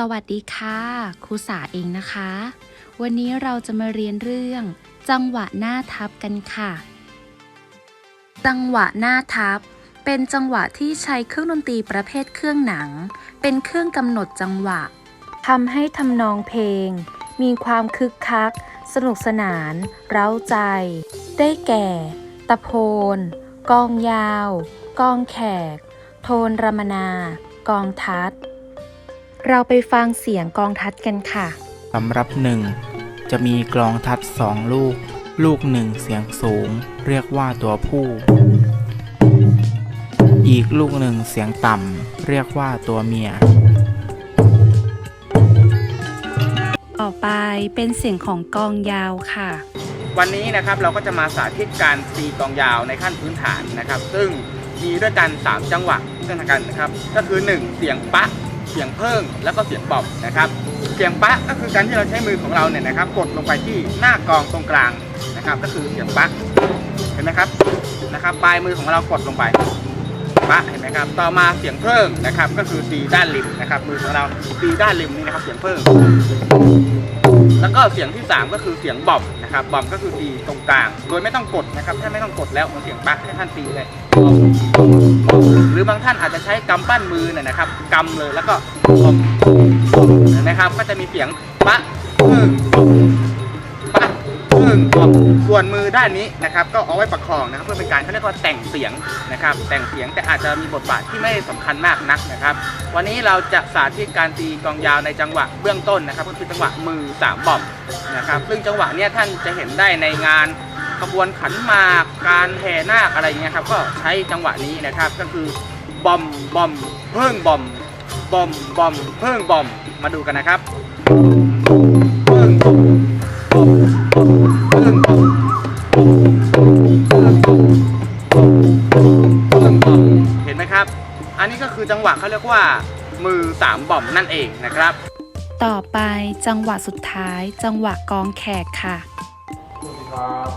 สวัสดีค่ะครูสาเองนะคะ วันนี้เราจะมาเรียนเรื่อง จังหวะหน้าทับกันค่ะ จังหวะหน้าทับ เป็นจังหวะที่ใช้เครื่องดนตรีประเภทเครื่องหนัง เป็นเครื่องกำหนดจังหวะทำให้ทำนองเพลง มีความคึกคัก สนุกสนาน เร้าใจ ได้แก่ ตะโพนกองยาว กองแขก โทนรมนา กองทัด เราไปฟังเสียงกองทัดกันค่ะสำหรับหนึ่งจะมีกลองทัดสองลูก ลูกหนึ่งเสียงสูง เรียกว่าตัวผู้ อีกลูกหนึ่งเสียงต่ำเรียกว่าตัวเมีย ต่อไปเป็นเสียงของกองยาวค่ะ วันนี้นะครับเราก็จะมาสาธิตการตีกลองยาวในขั้นพื้นฐานนะครับ ซึ่งมีด้วยกัน 3 จังหวะเช่นกันนะครับ ก็คือ 1 เสียงปะเสียงเพิ่งแล้วก็เสียงบอบนะครับเสียงปะก็คือการที่เราใช้มือของเราเนี่ยนะครับกดลงไปที่หน้ากองตรงกลางนะครับ ก็คือเสียงปะเห็นไหมครับนะครับปลายมือของเรากดลงไปปะเห็นไหมครับต่อมาเสียงเพิ่งนะครับก็คือตีด้านริมนะครับมือของเราตีด้านริมนี่นะครับเสียงเพิ่งแล้วก็เสียงที่ 3 ก็คือเสียงบอมนะครับบอมก็คือตีตรงกลาง โดยไม่ต้องกดนะครับถ้าไม่ต้องกดแล้วมันเสียงปักให้ท่านตีเลย อบอมบอมหรือบางท่านอาจจะใช้กำปั้นมือเนี่ยนะครับกำเลยแล้วก็บอมบอมเห็นะครับ ก็จะมีเสียงปะพึ่งบอมปะพึ่งบอมส่วนมือด้านนี้นะครับ ก็เอาไว้ประคองนะครับ เพื่อเป็นการเขาเรียกว่าแต่งเสียงนะครับ แต่งเสียงแต่อาจจะมีบทบาทที่ไม่สำคัญมากนักนะครับ วันนี้เราจะสาธิตการตีกองยาวในจังหวะเบื้องต้นนะครับ ก็คือจังหวะมือสามบอมนะครับ ซึ่งจังหวะนี้ท่านจะเห็นได้ในงานขบวนขันหมาก การแห่นาคอะไรอย่างเงี้ยครับ ก็ใช้จังหวะนี้นะครับ ก็คือ บอมบอมเพิ่งบอมบอมบอมเพิ่งบอมมาดูกันนะครับเพิ่งบอมบอมบอมเพิ่งบอมบอมเพิ่งบอมบอมเพิ่งบอมเห็นไหมครับ อันนี้ก็คือจังหวะเขาเรียกว่า มือสามบ่อมนั่นเองนะครับ ต่อไปจังหวะสุดท้าย จังหวะกองแขกค่ะสวัสดีครับ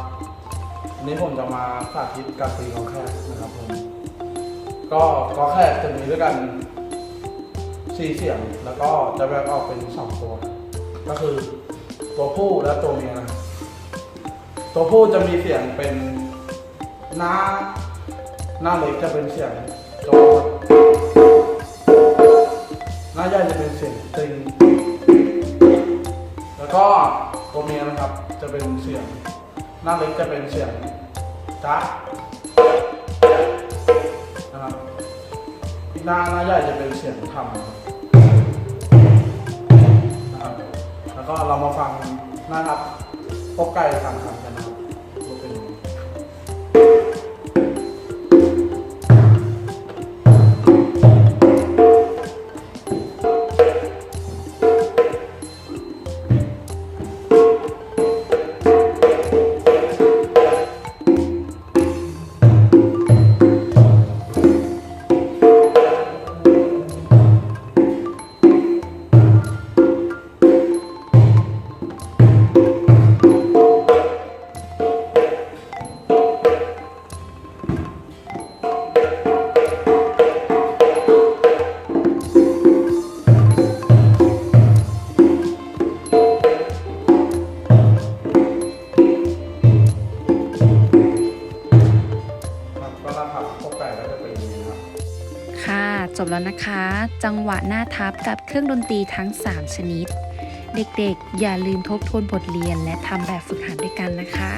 วันนี้ผมจะมาสาธิตการตีกอล์ฟแคกนะครับผม ก็กอแคกจะมีด้วยกันสี่เสียง แล้วก็จะแบ่งออกเป็นสองตัว ก็คือตัวผู้และตัวเมียนะตัวผู้จะมีเสียงเป็นหน้าหน้าเล็กจะเป็นเสียงโจครับหน้าใหญ่จะเป็นเสียงติงแล้วก็ตัวเมียนะครับจะเป็นเสียง หน้าเล็กจะเป็นเสียงจ๊ะ นะครับอีกหน้าหน้าใหญ่จะเป็นเสียงทำนะครับนะครับ แล้วก็เรามาฟังนะครับพกไก่สั่งคำกัน จบแล้วนะคะ จังหวะหน้าทับกับเครื่องดนตรีทั้ง 3 ชนิด เด็กๆ อย่าลืมทบทวนบทเรียนและทำแบบฝึกหัดด้วยกันนะคะ